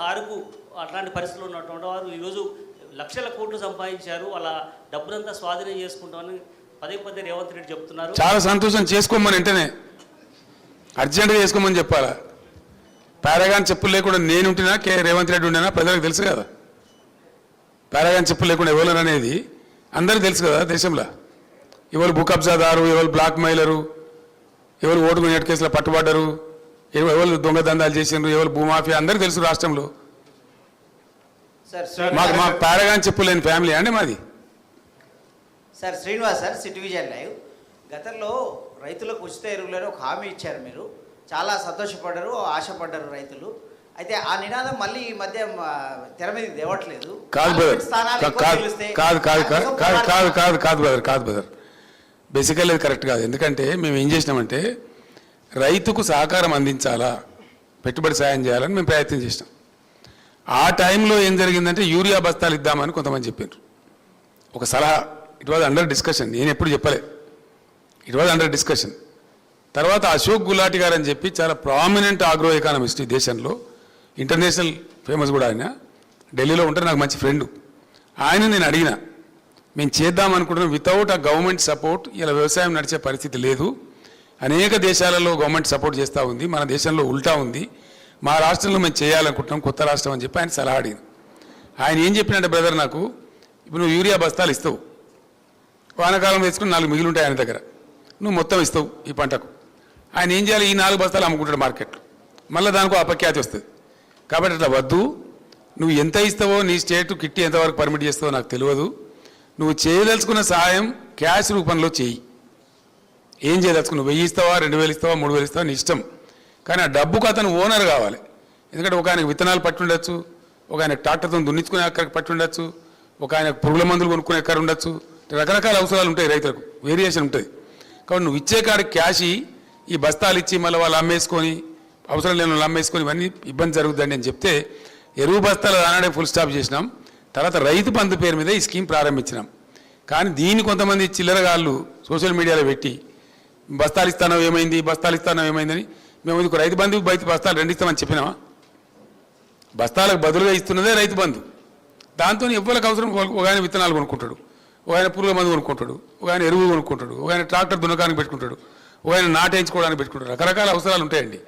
కారుకు అట్లాంటి పరిస్థితులు ఉన్నటువంటి వారు ఈరోజు లక్షల కోట్లు సంపాదించారు. వాళ్ళ డబ్బులంతా స్వాధీనం చేసుకుంటామని పదే పదే రేవంత్ రెడ్డి చెప్తున్నారు. చాలా సంతోషం చేసుకోమని వెంటనే. అర్జెంటుగా చేసుకోమని చెప్పాలా? పారాగాన్ చెప్పులు లేకుండా నేను ఉంటున్నా కే రేవంత్ రెడ్డి ఉండినా ప్రజలకు తెలుసు కదా. పారాగాన్ చెప్పులు లేకుండా ఎవరు అనేది అందరికీ తెలుసు కదా దేశంలో. ఎవరు భూ కబ్జాదారు ఎవరు బ్లాక్ మైలరు ఎవరు ఓటు కొనేట కేసులో పట్టుబడ్డరు ఎవరు దొంగ దందాలు చేసిండ్రు ఎవరు భూమాఫియా అందరికీ తెలుసు రాష్ట్రంలో. సార్ మాకు మా పారాగాన్ చెప్పులు లేని ఫ్యామిలీ అండి మాది. Sir Srinivas sir city vision live. గతంలో రైతులకు ఉచిత ఎరువులని ఒక హామీ ఇచ్చారు మీరు. చాలా సంతోషపడ్డారు ఆశపడ్డారు రైతులు. అయితే ఆ నినాదం మళ్ళీ ఈ మధ్య తెర మీదకి తేవట్లేదు. కాదు కాదు కాదు కాదు కాదు కాదు కాదు. కాదు కాదు బ్రదర్ కాదు బ్రదర్. బేసికల్లీ అది కరెక్ట్ కాదు. ఎందుకంటే మేము ఏం చేసినామంటే రైతుకు సహకారం అందించాలా? పెట్టుబడి సాయం చేయాలని మేము ప్రయత్నం చేసినాం. ఆ టైంలో ఏం జరిగిందంటే యూరియా బస్తాలు ఇద్దామని కొంతమంది చెప్పారు ఒక సలహా ఇట్ వాజ్ అండర్ డిస్కషన్ నేను ఎప్పుడు చెప్పలే. It was under discussion. తర్వాత అశోక్ గులాటి గారు అని చెప్పి చాలా ప్రామినెంట్ ఆగ్రో ఎకానమిస్ట్ ఈ దేశంలో ఇంటర్నేషనల్ ఫేమస్ కూడా ఆయన. ఢిల్లీలో ఉంటే నాకు మంచి ఫ్రెండ్. ఆయన నేను అడిగిన మేము చేద్దాం అనుకుంటున్నాం వితౌట్ ఆ గవర్నమెంట్ సపోర్ట్ ఇలా వ్యవసాయం నడిచే పరిస్థితి లేదు. అనేక దేశాలలో గవర్నమెంట్ సపోర్ట్ చేస్తూ ఉంది మన దేశంలో ఉల్టా ఉంది. మా రాష్ట్రంలో మేము చేయాలనుకుంటున్నాం కొత్త రాష్ట్రం అని చెప్పి ఆయన సలహా అడిగింది. ఆయన ఏం చెప్పినట్టే బ్రదర్ నాకు ఇప్పుడు నువ్వు యూరియా బస్తాలు ఇస్తావు. వానాకాలం వేసుకుని నాలుగు మిగిలి ఉంటాయి ఆయన దగ్గర. నువ్వు మొత్తం ఇస్తావు ఈ పంటకు. ఆయన ఏం చేయాలి? ఈ నాలుగు బస్తాలు అమ్ముకుంటాడు మార్కెట్లో. మళ్ళీ దానికి అపఖ్యాతి వస్తుంది. కాబట్టి అట్లా వద్దు. నువ్వు ఎంత ఇస్తావో నీ స్టేట్ కిట్టి ఎంతవరకు పర్మిట్ చేస్తావో నాకు తెలియదు. నువ్వు చేయదలుచుకున్న సహాయం క్యాష్ రూపంలో చేయి. ఏం చేయదలుచుకున్నావు? వెయ్యి ఇస్తావా రెండు వేలు ఇస్తావా మూడు వేలు ఇస్తావా? నీ ఇష్టం. కానీ ఆ డబ్బుకు అతను ఓనర్ కావాలి. ఎందుకంటే ఒక ఆయనకు విత్తనాలు పట్టుండొచ్చు ఒక ఆయన ట్రాక్టర్తో దున్నించుకునే అక్కడికి పట్టుండొచ్చు ఒక ఆయన పురుగుల మందులు కొనుక్కునే అక్కడ ఉండొచ్చు. రకరకాల అవసరాలు ఉంటాయి రైతులకు వేరియేషన్ ఉంటుంది. కాబట్టి నువ్వు ఇచ్చే కాడికి క్యాష్ ఈ బస్తాలు ఇచ్చి మళ్ళీ వాళ్ళు అమ్మేసుకొని అవసరం లేని వాళ్ళు అమ్మేసుకొని ఇవన్నీ ఇబ్బంది జరుగుతుందండి అని చెప్తే ఎరువు బస్తాలు ఆనాడే ఫుల్ స్టాప్ చేసినాం. తర్వాత రైతు బంధు పేరు మీద ఈ స్కీమ్ ప్రారంభించినాం. కానీ దీన్ని కొంతమంది చిల్లరగాళ్ళు సోషల్ మీడియాలో పెట్టి బస్తాలు ఇస్తానో ఏమైంది? బస్తాలు ఇస్తానో ఏమైందని? మేము ఇది రైతు బంధు బయట బస్తాలు రెండు ఇస్తామని చెప్పినామా బస్తాలకు బదులుగా ఇస్తున్నదే రైతు బంధు. దాంతో ఎవ్వరికి అవసరం ఒక ఆయన విత్తనాలు కొనుక్కుంటాడు. ఒక ఆయన పురుగుల మందు కొనుక్కుంటాడు. ఒక ఆయన ఎరువు కొనుక్కుంటాడు. ఒక ఆయన ట్రాక్టర్ దున్నకానికి పెట్టుకుంటాడు. ఒక ఆయన నాటేయించుకోవడానికి పెట్టుకుంటాడు. రకరకాల అవసరాలు ఉంటాయండి.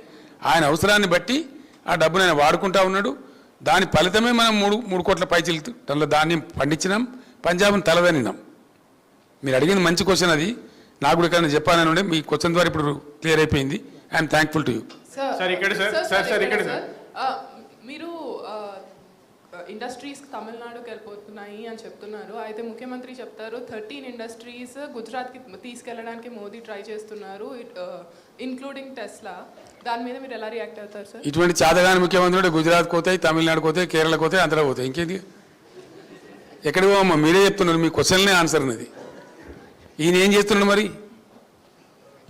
ఆయన అవసరాన్ని బట్టి ఆ డబ్బును ఆయన వాడుకుంటా ఉన్నాడు. దాని ఫలితమే మనం మూడు మూడు కోట్ల పైచిలు టన్నుల ధాన్యం పండించినాం. పంజాబ్ను తలదనినాం మీరు అడిగింది మంచి క్వశ్చన్ అది. నాకు కూడా ఇక్కడ చెప్పాలని ఉండే మీ క్వశ్చన్ ద్వారా ఇప్పుడు క్లియర్ అయిపోయింది. I'm thankful to you. Sir ఇక్కడ సార్, సార్, సార్, ఇక్కడ సార్. ఆ, మీరు ఇండస్ట్రీస్ తమిళనాడుకి వెళ్ళిపోతున్నాయి అని చెప్తున్నారు. అయితే ముఖ్యమంత్రి చెప్తారు థర్టీన్ ఇండస్ట్రీస్ గుజరాత్కి తీసుకెళ్ళడానికి మోదీ ట్రై చేస్తున్నారు ఇన్క్లూడింగ్ టెస్లా దాని మీద మీరు ఎలా రియాక్ట్ అవుతారు సార్ ఇటువంటి చాదగాని ముఖ్యమంత్రులు గుజరాత్ పోతాయి తమిళనాడు పోతాయి కేరళ పోతాయి ఆంధ్ర పోతాయి. ఇంకేంది ఎక్కడికి పోమ్మా మీరే చెప్తున్నారు మీ క్వశ్చన్లే ఆన్సర్ ఉన్నది. ఈయన ఏం చేస్తున్నాడు మరి?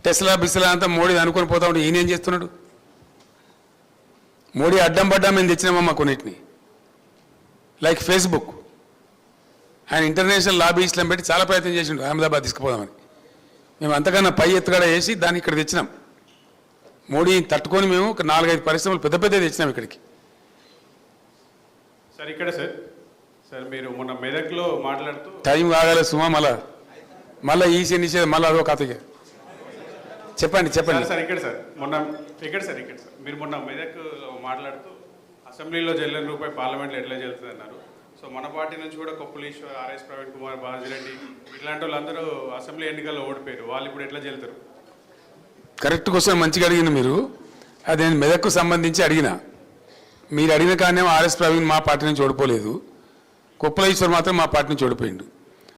టెస్లా బిస్లా అంతా మోడీ అనుకొని పోతా ఉంటే ఈయన ఏం చేస్తున్నాడు? మోడీ అడ్డం పడ్డా మేము తెచ్చినామమ్మా కొన్నిటిని? లైక్ ఫేస్బుక్ ఆయన ఇంటర్నేషనల్ లాబీస్లను పెట్టి చాలా ప్రయత్నం చేసిండు. అహ్మదాబాద్ తీసుకుపోదామని. మేము అంతకన్నా పై ఎత్తుగడ వేసి దాన్ని ఇక్కడ తెచ్చినాం. మోడీని తట్టుకొని మేము ఒక నాలుగైదు పరిశ్రమలు పెద్ద పెద్ద తెచ్చినాం ఇక్కడికి. సార్ ఇక్కడ సార్. సార్ మీరు మొన్న మెదక్లో మాట్లాడుతూ టైం కాగాలి సుమా మళ్ళా మళ్ళీ ఈసీ నిషేధం మళ్ళీ అదో కథ ఇక. చెప్పండి చెప్పండి. సార్ ఇక్కడ సార్ మొన్న ఇక్కడ సార్ ఇక్కడ సార్. మీరు మొన్న మెదక్ మాట్లాడుతూ అసెంబ్లీలో చెల్లని రూపాయి పార్లమెంట్లో ఎట్లా చెల్లుతుంది అన్నారు. సో మన పార్టీ నుంచి కూడా కొప్పులీశ్వర్ ఆర్ఎస్ ప్రవీణ్ కుమార్ బాజిరెడ్డి ఇట్లాంటి వాళ్ళందరూ అసెంబ్లీ ఎన్నికల్లో ఓడిపోయారు. వాళ్ళు ఇప్పుడు ఎట్లా చెల్లుతారు కరెక్ట్ క్వశ్చన్ మంచిగా అడిగింది మీరు. అది నేను మెదక్కు సంబంధించి అడిగిన. మీరు అడిగిన కానీ ఆర్ఎస్ ప్రవీణ్ మా పార్టీ నుంచి ఓడిపోలేదు. కుప్పల ఈశ్వర్ మాత్రం మా పార్టీ నుంచి ఓడిపోయిండు.